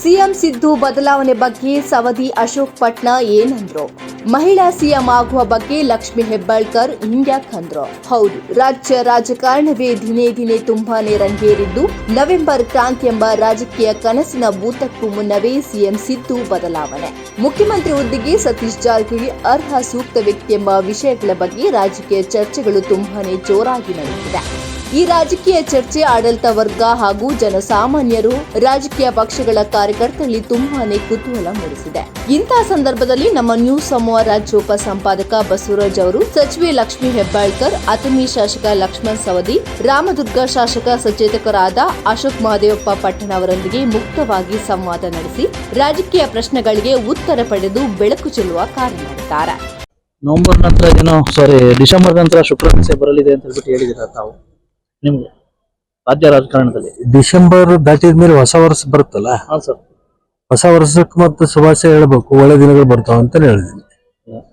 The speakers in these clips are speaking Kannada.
ಸಿಎಂ ಸಿದ್ದು ಬದಲಾವಣೆ ಬಗ್ಗೆ ಸವದಿ ಅಶೋಕ್ ಪಟ್ನಾ ಏನಂದ್ರು? ಮಹಿಳಾ ಸಿಎಂ ಆಗುವ ಬಗ್ಗೆ ಲಕ್ಷ್ಮಿ ಹೆಬ್ಬಾಳ್ಕರ್ ಇಂಡಿಯಾ ಅಂದ್ರು ಹೌದು, ರಾಜ್ಯ ರಾಜಕಾರಣವೇ ದಿನೇ ದಿನೇ ತುಂಬಾನೇ ರಂಗೇರಿದ್ದು, ನವೆಂಬರ್ ಕ್ರಾಂತಿ ಎಂಬ ರಾಜಕೀಯ ಕನಸಿನ ಭೂತಕ್ಕೂ ಮುನ್ನವೇ ಸಿಎಂ ಸಿದ್ದು ಬದಲಾವಣೆ. ಮುಖ್ಯಮಂತ್ರಿ ಹುದ್ದೆಗೆ ಸತೀಶ್ ಜಾರಕಿಹೊಳಿ ಅರ್ಹ ಸೂಕ್ತ ವ್ಯಕ್ತಿ ಎಂಬ ವಿಷಯಗಳ ಬಗ್ಗೆ ರಾಜಕೀಯ ಚರ್ಚೆಗಳು ತುಂಬಾನೇ ಜೋರಾಗಿ ನಡೆಯುತ್ತಿದೆ ಈ ರಾಜಕೀಯ ಚರ್ಚೆ ಆಡಳಿತ ವರ್ಗ ಹಾಗೂ ಜನಸಾಮಾನ್ಯರು, ರಾಜಕೀಯ ಪಕ್ಷಗಳ ಕಾರ್ಯಕರ್ತರಲ್ಲಿ ತುಂಬಾನೇ ಕುತೂಹಲ ಮೂಡಿಸಿದೆ. ಇಂತಹ ಸಂದರ್ಭದಲ್ಲಿ ನಮ್ಮ ನ್ಯೂಸ್ ಸಮೂಹ ರಾಜ್ಯೋಪ ಸಂಪಾದಕ ಬಸವರಾಜ್ ಅವರು, ಸಚಿವೆ ಲಕ್ಷ್ಮೀ ಹೆಬ್ಬಾಳ್ಕರ್ ಅತಮಿ ಶಾಸಕ ಲಕ್ಷ್ಮಣ್ ಸವದಿ, ರಾಮದುರ್ಗ ಶಾಸಕ ಸಚೇತಕರಾದ ಅಶೋಕ್ ಮಹದೇವಪ್ಪ ಪಟ್ಟಣ ಅವರೊಂದಿಗೆ ಮುಕ್ತವಾಗಿ ಸಂವಾದ ನಡೆಸಿ ರಾಜಕೀಯ ಪ್ರಶ್ನೆಗಳಿಗೆ ಉತ್ತರ ಪಡೆದು ಬೆಳಕು ಚೆಲ್ಲುವ ಕಾರ್ಯ ಮಾಡಿದ್ದಾರೆ. ನವೆಂಬರ್ ನಂತರ ಏನೋ ಸಾರಿ ಡಿಸೆಂಬರ್ ನಂತರ ಶುಕ್ರವಾರ ಬರಲಿದೆ ಅಂತ ಹೇಳ್ಬಿಟ್ಟು ಹೇಳಿದಿರ ತಾವು? ನಿಮ್ಗೆ? ರಾಜ್ಯ ರಾಜಕಾರಣದಲ್ಲಿ. ಡಿಸೆಂಬರ್ ದಾಟಿದ ಮೇಲೆ ಹೊಸ ವರ್ಷ ಬರುತ್ತಲ್ಲ? ಹಾ ಸರ್ ಹೊಸ ವರ್ಷಕ್ಕೆ ಮತ್ತೆ ಶುಭಾಶಯ ಹೇಳ್ಬೇಕು. ಒಳ್ಳೆ ದಿನಗಳು ಬರ್ತಾವ ಅಂತ ಹೇಳಿದೀನಿ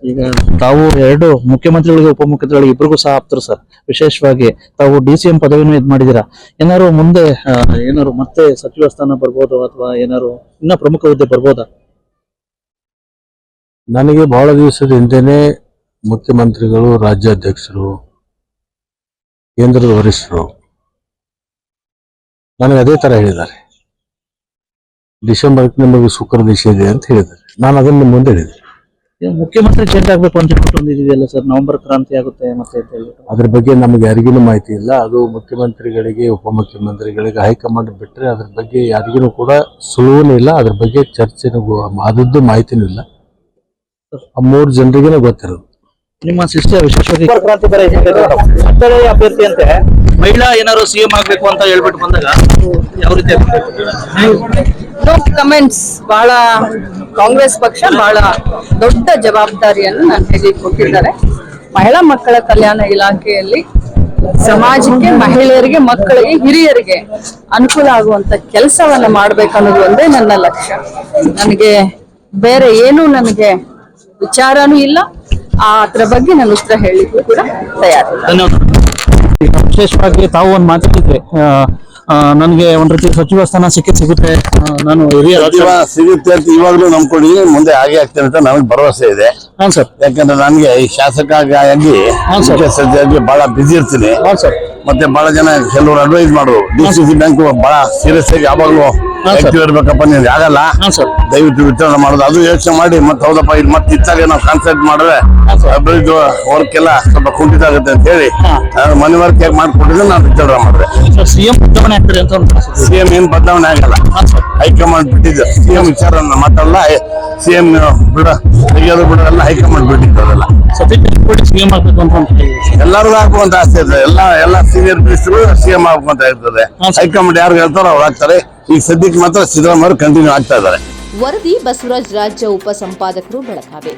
ಈಗ ತಾವು ಎರಡು ಮುಖ್ಯಮಂತ್ರಿಗಳಿಗೆ ಉಪಮುಖ್ಯಮಂತ್ರಿಗಳಿಗೆ ಇಬ್ಬರಿಗೂ ಸಹ ಆಪ್ತರು ಸರ್ ವಿಶೇಷವಾಗಿ ತಾವು ಡಿ ಸಿ ಎಂ ಪದವಿನೂ ಇದು ಮಾಡಿದ್ದೀರಾ? ಏನಾದ್ರು ಮುಂದೆ ಆ, ಏನಾದ್ರು ಮತ್ತೆ ಸಚಿವ ಸ್ಥಾನ ಬರ್ಬೋದು ಅಥವಾ ಏನಾರು ಇನ್ನ ಪ್ರಮುಖ ಹುದ್ದೆ ಬರ್ಬೋದಾ? ನನಗೆ ಬಹಳ ದಿವಸದ ಹಿಂದೆನೆ ಮುಖ್ಯಮಂತ್ರಿಗಳು ರಾಜ್ಯಾಧ್ಯಕ್ಷರು ಕೇಂದ್ರದ ವರಿಷ್ಠರು ನನಗೆ ಅದೇ ತರ ಹೇಳಿದ್ದಾರೆ. ಡಿಸೆಂಬರ್ ನಿಮಗೆ ಶುಕ್ರ ದಿಶೆ ಇದೆ ಅಂತ ಹೇಳಿದ್ದಾರೆ. ನಾನು ಅದನ್ನ ನಿಮ್ಮ ಮುಂದೆ ಹೇಳಿದೆ. ಮುಖ್ಯಮಂತ್ರಿ ಚೇಂಜ್ ಆಗಬೇಕು ಅಂತ ಹೇಳ್ಬಿಟ್ಟು ಸರ್? ನವೆಂಬರ್ ಕ್ರಾಂತಿ ಆಗುತ್ತೆ ಮತ್ತೆ ಅಂತ ಹೇಳ್ಬಿಟ್ಟು. ಅದ್ರ ಬಗ್ಗೆ ನಮಗೆ ಯಾರಿಗೂ ಮಾಹಿತಿ ಇಲ್ಲ. ಅದು ಮುಖ್ಯಮಂತ್ರಿಗಳಿಗೆ ಉಪಮುಖ್ಯಮಂತ್ರಿಗಳಿಗೆ ಹೈಕಮಾಂಡ್ ಬಿಟ್ಟರೆ ಅದ್ರ ಬಗ್ಗೆ ಯಾರಿಗೂ ಕೂಡ ಸುಳುವೂ ಇಲ್ಲ. ಅದ್ರ ಬಗ್ಗೆ ಚರ್ಚೆನೂ ಆದದ್ದು ಮಾಹಿತಿನೂ ಇಲ್ಲ. ಆ ಮೂರು ಜನರಿಗೇನೆ ಗೊತ್ತಿರೋದು. ನಿಮ್ಮ ಸಿಸ್ಟರ್ ವಿಶೇಷವಾಗಿ ಅಭ್ಯರ್ಥಿ ಅಂತೆ ಮಹಿಳಾ ಏನಾದ್ರು ಸಿಎಂ ಆಗ್ಬೇಕು ಅಂತ ಹೇಳ್ಬಿಟ್ಟು ಬಂದಾಗ ಯಾವ ರೀತಿ ನೋ ಕಮೆಂಟ್ಸ್ ಬಹಳ ಕಾಂಗ್ರೆಸ್ ಪಕ್ಷ ಬಹಳ ದೊಡ್ಡ ಜವಾಬ್ದಾರಿಯನ್ನು ನನ್ನ ಕೈಗೆ ಕೊಟ್ಟಿದ್ದಾರೆ. ಮಹಿಳಾ ಮಕ್ಕಳ ಕಲ್ಯಾಣ ಇಲಾಖೆಯಲ್ಲಿ ಸಮಾಜಕ್ಕೆ ಮಹಿಳೆಯರಿಗೆ ಮಕ್ಕಳಿಗೆ ಹಿರಿಯರಿಗೆ ಅನುಕೂಲ ಆಗುವಂತ ಕೆಲಸವನ್ನ ಮಾಡ್ಬೇಕನ್ನೋದು ಒಂದೇ ನನ್ನ ಲಕ್ಷ್ಯ. ನನಗೆ ಬೇರೆ ಏನು ನನಗೆ ವಿಚಾರನೂ ಇಲ್ಲ. ಆ ಅದ್ರ ಬಗ್ಗೆ ನಾನು ಉತ್ತರ ಹೇಳಿದ್ರು ಕೂಡ ತಯಾರಿ ಧನ್ಯವಾದ ವಿಶೇಷವಾಗಿ ತಾವು ಒಂದು ಮಾತಾಡಿದ್ರೆ ನನಗೆ ಒಂದ್ ರೀತಿ ಸಚಿವ ಸ್ಥಾನ ಸಿಕ್ಕಿ ಸಿಗುತ್ತೆ ನಾನು ಹಿರಿಯ ಸಚಿವ ಸಿಗುತ್ತೆ ಅಂತ ಇವಾಗ್ಲೂ ನಂಬ್ಕೊಡಿ ಮುಂದೆ ಹಾಗೆ ಆಗ್ತೇನೆ ಅಂತ ನನಗೆ ಭರವಸೆ ಇದೆ. ಹಾಂ ಸರ್. ಯಾಕಂದ್ರೆ ನನಗೆ ಈ ಶಾಸಕ ಆಗಿ ಹಾಂ ಸರ್. ಮುಖ್ಯ ಸಚಿವರಾಗಿ ಬಹಳ ಬಿಸಿ ಇರ್ತೀನಿ. ಮತ್ತೆ ಬಹಳ ಜನ ಕೆಲವರು ಅಡ್ವೈಸ್ ಮಾಡೋರು ಡಿ ಸಿ ಸಿ ಬ್ಯಾಂಕ್ ಬಹಳ ಸೀರಿಯಸ್ ಆಗಿ ಯಾವಾಗ್ಲೂ ಸರ್. ಇರ್ಬೇಕಪ್ಪ ನೀನ್ ಆಗಲ್ಲ. ಹಾಂ ಸರ್. ದಯವಿಟ್ಟು ವಿಚಾರಣೆ ಮಾಡೋದು. ಅದು ಯೋಚನೆ ಮಾಡಿ. ಮತ್ತೆ ಹೌದಪ್ಪ ಇಲ್ಲಿ ಮತ್ತೆ ಇತ್ತಾಗ ನಾವು ಕಾನ್ಸಂಟ್ರೇಟ್ ಮಾಡಿದ್ರೆ ಅಭಿವೃದ್ಧಿ ವರ್ಕ್ ಎಲ್ಲ ಸ್ವಲ್ಪ ಕುಂಠಿತ ಆಗುತ್ತೆ ಅಂತ ಹೇಳಿ. ನಾನು ಮನೆ ವರ್ಕ್ ಹೇಗೆ ಮಾಡ್ಕೊಟ್ಟಿದ್ರೆ ನಾನು ವಿಚಾರಣೆ ಮಾಡಿದೆ. ಸಿಎಂ ಬದಲಾವಣೆ ಆಗ್ತದೆ ಅಂತ ಸಿಎಂ ಏನ್ ಬದಲಾವಣೆ ಆಗಲ್ಲ. ಹೈಕಮಾಂಡ್ ಬಿಟ್ಟಿದ್ದು ಸಿಎಂ ವಿಚಾರ ಮಾತಾಡಲ್ಲ. ಸಿಎಂ ಬಿಡ ತೆಗಿಯೋದು ಬಿಡೋದೆಲ್ಲ ಹೈಕಮಾಂಡ್ ಬಿಟ್ಟಿದ್ದು ಅದೆಲ್ಲ ಜಾರಕಿಹೊಳಿ ಸಿಎಂ ಆಗ್ಬೇಕು ಅಂತ ಎಲ್ಲರಿಗೂ ಹಾಕುವಂತ ಆಸೆ ಇದೆ. ಎಲ್ಲ ಎಲ್ಲ ಸೀನಿಯರ್ ಮಿನಿಸ್ಟರ್ಗಳು ಸಿಎಂ ಆಗ್ಬೇಕಂತ ಇರ್ತದೆ ಹಾ, ಸರ್. ಹೈಕಮಾಂಡ್ ಯಾರು ಹೇಳ್ತಾರೋ ಅವ್ರು ಆಗ್ತಾರೆ. ಈಗ ಸದ್ಯಕ್ಕೆ ಮಾತ್ರ ಸಿದ್ದರಾಮಯ್ಯ ಕಂಟಿನ್ಯೂ ಆಗ್ತಾ ಇದ್ದಾರೆ. ವರದಿ ಬಸವರಾಜ್ ರಾಜ್ಯ ಉಪ ಸಂಪಾದಕರು ಬೆಳಗಾವಿ.